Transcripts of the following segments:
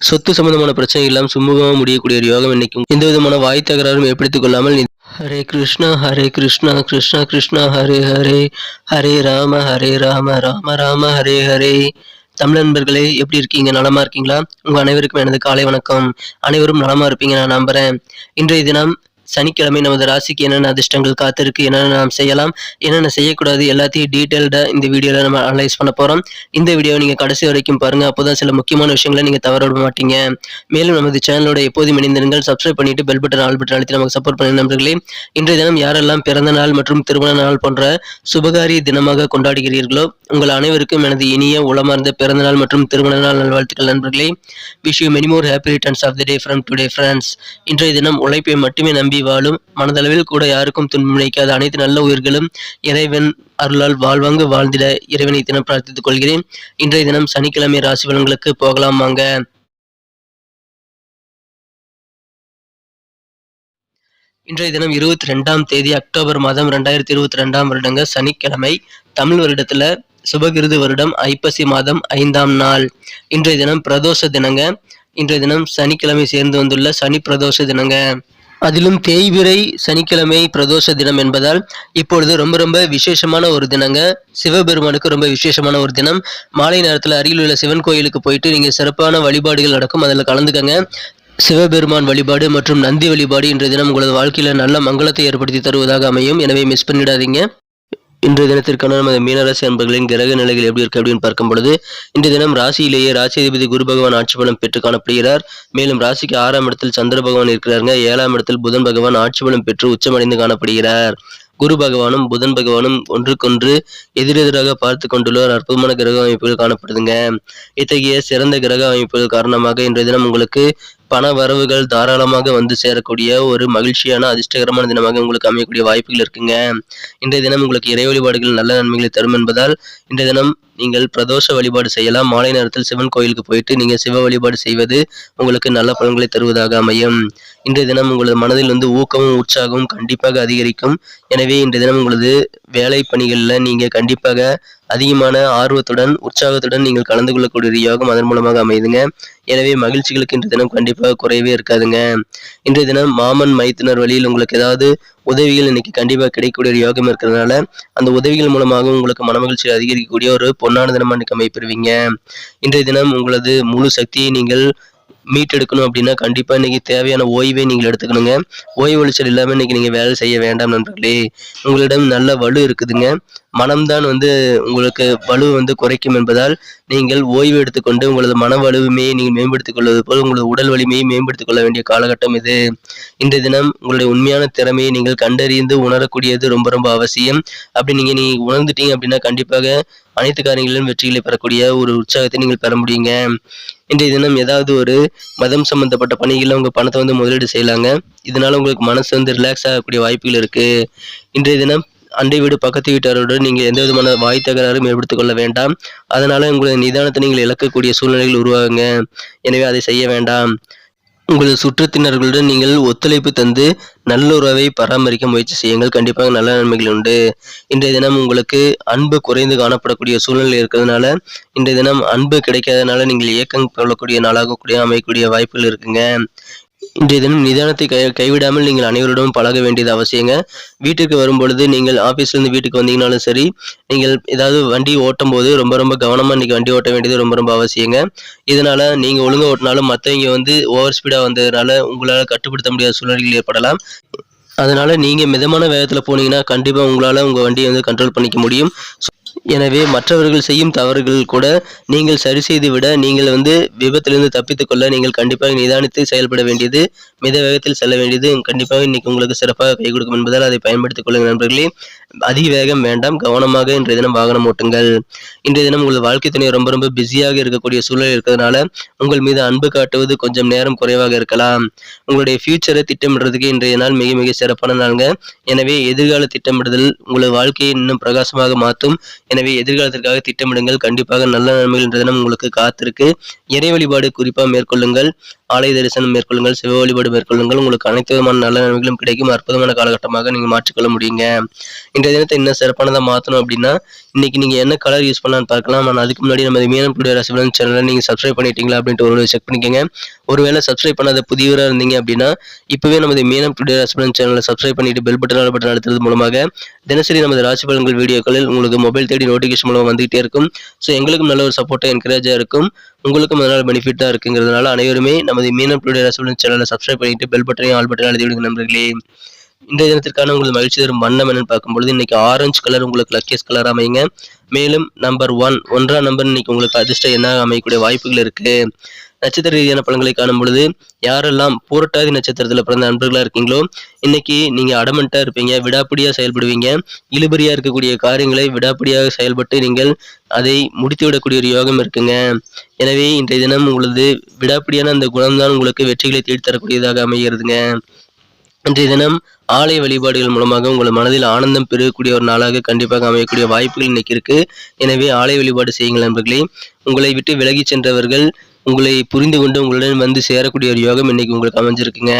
சொத்து சம்பந்தமான பிரச்சனை இல்லாமல் சுமூகமாக முடியக்கூடிய ஒரு யோகம் இன்னைக்கும் எந்த விதமான வாய் தகராறும் ஏற்படுத்திக் கொள்ளாமல் ஹரே கிருஷ்ணா ஹரே கிருஷ்ணா கிருஷ்ணா கிருஷ்ணா ஹரே ஹரே ஹரே ராம ஹரே ராம ராம ராம ஹரே ஹரே. தமிழ் நண்பர்களே எப்படி இருக்கீங்க? நலமா இருக்கீங்களா? உங்க அனைவருக்கும் எனது காலை வணக்கம். அனைவரும் நலமா இருப்பீங்க நான் நம்புறேன். இன்றைய தினம் சனிக்கிழமை நமது ராசிக்கு என்னென்ன அதிர்ஷ்டங்கள் காத்திருக்கு என்னென்ன நாம் செய்யலாம் என்னென்ன செய்யக்கூடாது எல்லாத்தையும் டீட்டெயில்டாக இந்த வீடியோவில் நம்ம அனலைஸ் பண்ண போகிறோம் இந்த வீடியோவை நீங்கள் கடைசி வரைக்கும் பாருங்கள் அப்போதான் சில முக்கியமான விஷயங்களை நீங்கள் தவற விட மாட்டீங்க. மேலும் நமது சேனலோட எப்போதும் இணைந்திருங்கள். சப்ஸ்கிரைப் பண்ணிட்டு பெல் பட்டன் ஆல் பட்டன் அழுத்தி நமக்கு சப்போர்ட் பண்ண நண்பர்களே. இன்றைய தினம் யாரெல்லாம் பிறந்த நாள் மற்றும் திருமண நாள் போன்ற சுபகாரிய தினமாக கொண்டாடுகிறீர்களோ உங்கள் அனைவருக்கும் எனது இனிய உளமார்ந்த பிறந்த நாள் மற்றும் திருமண நாள் நல்வாழ்த்துக்கள் நண்பர்களே. Wish you many more happy returns of the day from today friends இன்றைய தினம் உழைப்பை மட்டுமே நம்பி வாழும். மனதளவில் கூட யாருக்கும் துன்பம் நினைக்காத அனைத்து நல்ல உயிர்களும் இறைவன் அருளால் வாழ்வாங்கு வாழ்ந்திட இறைவனை தினம் பிரார்த்தித்துக் கொள்கிறேன். இன்றைய தினம் சனிக்கிழமை ராசி பலன்களுக்கு போகலாம் வாங்க. இன்றைய தினம் இருபத்தி ரெண்டாம் தேதி அக்டோபர் மாதம் ரெண்டாயிரத்தி இருபத்தி ரெண்டாம் வருடங்க சனிக்கிழமை. தமிழ் வருடத்துல சுபகிருது வருடம் ஐப்பசி மாதம் ஐந்தாம் நாள். இன்றைய தினம் பிரதோஷ தினங்க. இன்றைய தினம் சனிக்கிழமை சேர்ந்து வந்துள்ள சனி பிரதோஷ தினங்க. அதிலும் தேய்பிறை சனிக்கிழமை பிரதோஷ தினம் என்பதால் இப்பொழுது ரொம்ப ரொம்ப விசேஷமான ஒரு தினங்க. சிவபெருமானுக்கு ரொம்ப விசேஷமான ஒரு தினம். மாலை நேரத்தில் அருகில் உள்ள சிவன் கோயிலுக்கு போயிட்டு நீங்கள் சிறப்பான வழிபாடுகள் நடக்கும். அதில் கலந்துக்கங்க. சிவபெருமான் வழிபாடு மற்றும் நந்தி வழிபாடு இன்றைய தினம் உங்களது வாழ்க்கையில் நல்ல மங்களத்தை ஏற்படுத்தி தருவதாக அமையும். எனவே மிஸ் பண்ணிடாதீங்க. இன்றைய தினத்திற்கான நமது மீனராசி அன்பர்களின் கிரக நிலைகள் எப்படி இருக்கு அப்படின்னு பார்க்கும் பொழுது இன்றைய தினம் ராசியிலேயே ராசிதிபதி குரு பகவான் ஆட்சி பலம் பெற்று காணப்படுகிறார். மேலும் ராசிக்கு ஆறாம் இடத்தில் சந்திர பகவான் இருக்கிறாருங்க. ஏழாம் இடத்தில் புதன் பகவான் ஆட்சி பலம் பெற்று உச்சமடைந்து காணப்படுகிறார். குரு பகவானும் புதன் பகவானும் ஒன்றுக்கொன்று எதிரெதிராக பார்த்து கொண்டுள்ள ஒரு அற்புதமான கிரக அமைப்புகள் காணப்படுதுங்க. இத்தகைய சிறந்த கிரக அமைப்புகள் காரணமாக இன்றைய தினம் உங்களுக்கு பண வரவுகள் தாராளமாக வந்து சேரக்கூடிய ஒரு மகிழ்ச்சியான அதிர்ஷ்டகரமான தினமாக உங்களுக்கு அமையக்கூடிய வாய்ப்புகள் இருக்குங்க. இன்றைய தினம் உங்களுக்கு இறை வழிபாடுகள் நல்ல நன்மைகளை தரும் என்பதால் இன்றைய தினம் நீங்கள் பிரதோஷ வழிபாடு செய்யலாம். மாலை நேரத்தில் சிவன் கோயிலுக்கு போயிட்டு நீங்கள் சிவ வழிபாடு செய்வது உங்களுக்கு நல்ல பலன்களை தருவதாக அமையும். இன்றைய தினம் உங்களது மனதில் வந்து ஊக்கமும் உற்சாகமும் கண்டிப்பாக அதிகரிக்கும். எனவே இன்றைய தினம் உங்களது வேலை பணிகளில் நீங்கள் கண்டிப்பாக அதிகமான ஆர்வத்துடன் உற்சாகத்துடன் நீங்கள் கலந்து கொள்ளக்கூடிய யோகம் அதன் மூலமாக அமையுதுங்க. எனவே மகிழ்ச்சிகளுக்கு இன்றைய தினம் கண்டிப்பாக குறையவே இருக்காதுங்க. இன்றைய தினம் மாமன் மைத்தினர் வழியில் உங்களுக்கு ஏதாவது உதவிகள் இன்னைக்கு கண்டிப்பாக கிடைக்கக்கூடிய ஒரு யோகம் இருக்கிறதுனால அந்த உதவிகள் மூலமாக உங்களுக்கு மனமகிழ்ச்சி அதிகரிக்கக்கூடிய ஒரு பொன்னான தினமாக இன்னைக்கு அமைப்பெறுவீங்க இன்றைய தினம் உங்களது முழு சக்தியை நீங்கள் மீட்டெடுக்கணும் அப்படின்னா கண்டிப்பாக இன்றைக்கி தேவையான ஓய்வை நீங்கள் எடுத்துக்கணுங்க. ஓய்வு ஒளிச்சல் இல்லாமல் இன்றைக்கி நீங்கள் வேலை செய்ய வேண்டாம் நண்பர்களே. உங்களிடம் நல்ல வலு இருக்குதுங்க. மனம்தான் வந்து உங்களுக்கு வலு வந்து குறைக்கும் என்பதால் நீங்கள் ஓய்வு எடுத்துக்கொண்டு உங்களது மன வலுவுமே நீங்கள் மேம்படுத்திக் கொள்வது போல் உங்களது உடல் வலிமையை மேம்படுத்திக் கொள்ள வேண்டிய காலகட்டம் இது. இன்றைய தினம் உங்களுடைய உண்மையான திறமையை நீங்கள் கண்டறிந்து உணரக்கூடியது ரொம்ப ரொம்ப அவசியம். அப்படி நீங்கள் நீ உணர்ந்துட்டீங்க அப்படின்னா கண்டிப்பாக அனைத்து காரியங்களிலும் வெற்றிகளை பெறக்கூடிய ஒரு உற்சாகத்தை நீங்கள் பெற முடியுங்க. இன்றைய தினம் ஏதாவது ஒரு மதம் சம்பந்தப்பட்ட பணிகளில் உங்கள் பணத்தை வந்து முதலீடு செய்யலாங்க. இதனால உங்களுக்கு மனசு வந்து ரிலாக்ஸ் ஆகக்கூடிய வாய்ப்புகள் இருக்கு. இன்றைய தினம் அண்டை வீடு பக்கத்து வீட்டாரோடு நீங்கள் எந்த விதமான வாய் தகராறும் ஏற்படுத்திக் கொள்ள வேண்டாம். அதனால உங்களது நிதானத்தை நீங்கள் இழக்கக்கூடிய சூழ்நிலைகள் உருவாகுங்க. எனவே அதை செய்ய வேண்டாம். உங்களது சுற்றத்தினர்களுடன் நீங்கள் ஒத்துழைப்பு தந்து நல்லுறவை பராமரிக்க முயற்சி செய்யுங்கள். கண்டிப்பாக நல்ல நன்மைகள் உண்டு. இன்றைய தினம் உங்களுக்கு அன்பு குறைந்து காணப்படக்கூடிய சூழ்நிலை இருக்கிறதுனால இன்றைய தினம் அன்பு கிடைக்காதனால நீங்கள் இயக்கம் கொள்ளக்கூடிய நாளாக அமைக்கக்கூடிய அமையக்கூடிய வாய்ப்புகள் இருக்குங்க. இன்றைய தினம் நிதானத்தை கை கைவிடாமல் நீங்கள் அனைவருடன் பழக வேண்டியது அவசியங்க. வீட்டுக்கு வரும்பொழுது நீங்கள் ஆஃபீஸ்லேருந்து வீட்டுக்கு வந்தீங்கனாலும் சரி நீங்கள் ஏதாவது வண்டி ஓட்டும் போது ரொம்ப ரொம்ப கவனமாக இன்றைக்கி வண்டி ஓட்ட வேண்டியது ரொம்ப ரொம்ப அவசியங்க. இதனால் நீங்கள் ஒழுங்கா ஓட்டினாலும் மற்றவங்க வந்து ஓவர் ஸ்பீடாக வந்ததுனால உங்களால் கட்டுப்படுத்த முடியாத சூழ்நிலைகள் ஏற்படலாம். அதனால் நீங்கள் மிதமான வேகத்தில் போனீங்கன்னா கண்டிப்பாக உங்களால் உங்கள் வண்டியை வந்து கண்ட்ரோல் பண்ணிக்க முடியும். எனவே மற்றவர்கள் செய்யும் தவறுகள் கூட நீங்கள் சரி செய்துவிட நீங்கள் வந்து விபத்திலிருந்து தப்பித்துக் கொள்ள நீங்கள் கண்டிப்பாக நிதானித்து செயல்பட வேண்டியது மித வேகத்தில் செல்ல வேண்டியது கண்டிப்பாக இன்னைக்கு உங்களுக்கு சிறப்பாக கை கொடுக்கும் என்பதால் அதை பயன்படுத்திக் கொள்ளுங்கள் நண்பர்களே. அதிக வேகம் வேண்டாம். கவனமாக இன்றைய தினம் வாகனம் ஓட்டுங்கள். இன்றைய தினம் உங்கள் வாழ்க்கை துணை ரொம்ப ரொம்ப பிஸியாக இருக்கக்கூடிய சூழல் இருக்கிறதுனால உங்கள் மீது அன்பு காட்டுவது கொஞ்சம் நேரம் குறைவாக இருக்கலாம். உங்களுடைய ஃபியூச்சரை திட்டமிடுறதுக்கு இன்றைய நாள் மிக மிக சிறப்பான நாளுங்க. எனவே எதிர்கால திட்டமிடுதல் உங்களது வாழ்க்கையை இன்னும் பிரகாசமாக மாற்றும். எனவே எதிர்காலத்திற்காக திட்டமிடுங்கள். கண்டிப்பாக நல்ல நன்மைகள் இன்றைய தினம் உங்களுக்கு காத்திருக்கு. இறை வழிபாடு குறிப்பாக மேற்கொள்ளுங்கள். ஆலய தரிசனம் மேற்கொள்ளுங்கள் சிவ வழிபாடு மேற்கொள்ளுங்கள். உங்களுக்கு அனைத்து விதமான நல்ல நன்மைகளும் கிடைக்கும். அற்புதமான காலகட்டமாக நீங்கள் மாற்றிக்கொள்ள முடியுங்க. இன்றைய தினத்தை இன்னும் சிறப்பானதாக மாற்றணும் அப்படின்னா இன்னைக்கு நீங்கள் என்ன கலர் யூஸ் பண்ணலாம்னு பார்க்கலாம். ஆனால் அதுக்கு முன்னாடி நம்ம மீனம் டுடே ரசிபலன் சேனலை நீங்கள் சப்ஸ்கிரைப் பண்ணிட்டீங்களா அப்படின்ட்டு ஒரு செக் பண்ணிக்கோங்க. ஒருவேளை சப்ஸ்கிரைப் பண்ணாத புதியவராக இருந்தீங்க அப்படின்னா இப்போவே நமது மீனம் டுடே ரசிபலன் சேனலை சப்ஸ்கிரைப் பண்ணிட்டு பெல் பட்டன் பட்டன் அழுத்துறது மூலமாக தினசரி நமது ராசி பலன்கள் வீடியோக்களில் உங்களுக்கு மொபைல் தேடி நோட்டிஃபிகேஷன் மூலம் வந்துகிட்டே இருக்கும். ஸோ எங்களுக்கும் நல்ல ஒரு சப்போர்ட்டாக என்கரேஜாக இருக்கும். உங்களுக்கும் அதனால் பெனிஃபிட்டாக இருக்குங்கிறதுனால அனைவருமே நம்ம நமது மீனம் டுடே ரசிபலன் சேனலை சப்ஸ்கிரைப் பண்ணிட்டு பெல் பட்டனையும் ஆல் பட்டன் அழுத்தி விடுங்க நண்பர்களே. இன்றைய தினத்திற்கான உங்கள் மகிழ்ச்சி தரும் வண்ணம் என்னன்னு பார்க்கும்பொழுது இன்னைக்கு ஆரஞ்சு கலர் உங்களுக்கு லக்கியஸ் கலர் அமையுங்க. மேலும் நம்பர் ஒன் ஒன்றாம் நம்பர் இன்னைக்கு உங்களுக்கு அதிர்ஷ்டம் என்ன அமையக்கூடிய வாய்ப்புகள் இருக்கு. நட்சத்திர ரீதியான பலன்களை காணும் பொழுது யாரெல்லாம் பூரட்டாதி நட்சத்திரத்தில் பிறந்த நண்பர்களாக இருக்கீங்களோ இன்னைக்கு நீங்கள் அடமெண்ட்டாக இருப்பீங்க விடாப்பிடியாக செயல்படுவீங்க இழுபறியாக இருக்கக்கூடிய காரியங்களை விடாப்பிடியாக செயல்பட்டு நீங்கள் அதை முடித்து விடக்கூடிய ஒரு யோகம் இருக்குங்க. எனவே இன்றைய தினம் உங்களது விடாப்பிடியான அந்த குணம்தான் உங்களுக்கு வெற்றிகளை தேடி தரக்கூடியதாக அமைகிறதுங்க. இன்றைய தினம் ஆலய வழிபாடுகள் மூலமாக உங்கள் மனதில் ஆனந்தம் பெறக்கூடிய ஒரு நாளாக கண்டிப்பாக அமையக்கூடிய வாய்ப்புகள் இன்னைக்கு இருக்கு. எனவே ஆலய வழிபாடு செய்யுங்கள் நண்பர்களே. உங்களை விட்டு விலகி சென்றவர்கள் உங்களை புரிந்து கொண்டு உங்களுடன் வந்து சேரக்கூடிய ஒரு யோகம் இன்னைக்கு உங்களுக்கு அமைஞ்சிருக்குங்க.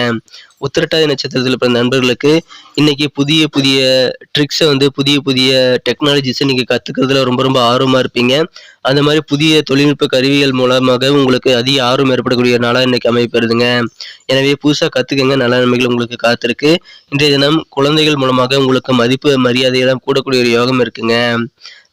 உத்திரட்டாதி நட்சத்திரத்தில் பிறந்த நண்பர்களுக்கு இன்னைக்கு புதிய புதிய ட்ரிக்ஸை வந்து புதிய புதிய டெக்னாலஜிஸை நீங்கள் கற்றுக்கிறதுல ரொம்ப ரொம்ப ஆர்வமாக இருப்பீங்க. அந்த மாதிரி புதிய தொழில்நுட்ப கருவிகள் மூலமாக உங்களுக்கு அதிக ஆர்வம் ஏற்படக்கூடிய நாளாக இன்னைக்கு அமைப்பெறுதுங்க எனவே புதுசாக கற்றுக்கங்க நல்ல நன்மைகள் உங்களுக்கு காத்திருக்கு. இன்றைய தினம் குழந்தைகள் மூலமாக உங்களுக்கு மதிப்பு மரியாதையெல்லாம் கூடக்கூடிய ஒரு யோகம் இருக்குங்க.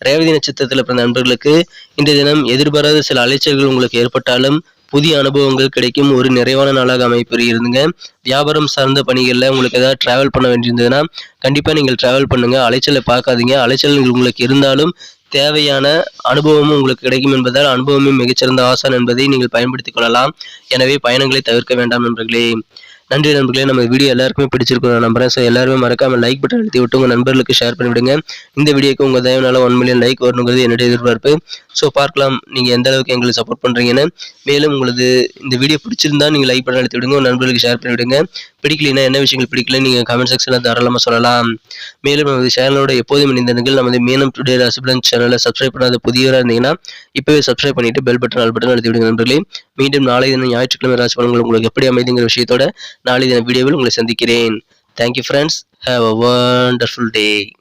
ரேவதி நட்சத்திரத்தில் பிறந்த நண்பர்களுக்கு இந்த தினம் எதிர்பாராத சில அலைச்சல்கள் உங்களுக்கு ஏற்பட்டாலும் புதிய அனுபவங்கள் கிடைக்கும். ஒரு நிறைவான நாளாக அமைப்பெறுகிறதுங்க வியாபாரம் சார்ந்த பணிகளில் உங்களுக்கு ஏதாவது டிராவல் பண்ண வேண்டியிருந்ததுன்னா கண்டிப்பாக நீங்கள் டிராவல் பண்ணுங்கள் அலைச்சலை பார்க்காதீங்க. அலைச்சல் உங்களுக்கு இருந்தாலும் தேவையான அனுபவமும் உங்களுக்கு கிடைக்கும் என்பதால் அனுபவமே மிகச்சிறந்த ஆசான் என்பதை நீங்கள் பயன்படுத்திக் கொள்ளலாம். எனவே பயணங்களை தவிர்க்க வேண்டாம் நண்பர்களே. நன்றி நண்பர்களே. நம்ம வீடியோ எல்லாருக்குமே பிடிச்சிருக்கும் நான் நம்புறேன். ஸோ எல்லாருமே மறக்காம லைக் பட்டன் அழுத்தி விட்டு உங்கள் நண்பர்களுக்கு ஷேர் பண்ணி விடுங்க. இந்த வீடியோக்கு உங்கள் தயவுனால ஒன் மில்லியன் லைக் வரணுங்கிறது என்னுடைய எதிர்பார்ப்பு. ஸோ பார்க்கலாம் நீங்கள் எந்த அளவுக்கு எங்களுக்கு சப்போர்ட் பண்ணுறீங்கன்னு மேலும் உங்களது இந்த வீடியோ பிடிச்சிருந்தா நீங்கள் லைக் பட்டன் அழுத்தி விடுங்க. உங்கள் நண்பர்களுக்கு ஷேர் பண்ணி விடுங்க. பிடிக்கலைன்னா என்ன விஷயங்கள் பிடிக்கல நீங்கள் கமெண்ட் செக்ஷனில் தாராளமாக சொல்லலாம். மேலும் நமது சேனலோட எப்போதும் இணைந்தவர்கள் நமது மீனம் டுடே ரசிபிளன் சேனலை சப்ஸ்கிரைப் பண்ணாத புதியவராக இருந்தீங்கன்னா இப்போவே சப்ஸ்கிரைப் பண்ணிவிட்டு பெல் பட்டன் ஆல் பட்டன் அழுத்தி விடுங்க நண்பர்களே. மீண்டும் நாளை தினம் ஞாயிற்றுக்கிழமை ராசி பலன்கள் உங்களுக்கு எப்படி அமைதிங்கிற விஷயத்தோட நாளை தின வீடியோவில் உங்களை சந்திக்கிறேன். Thank you friends have a wonderful day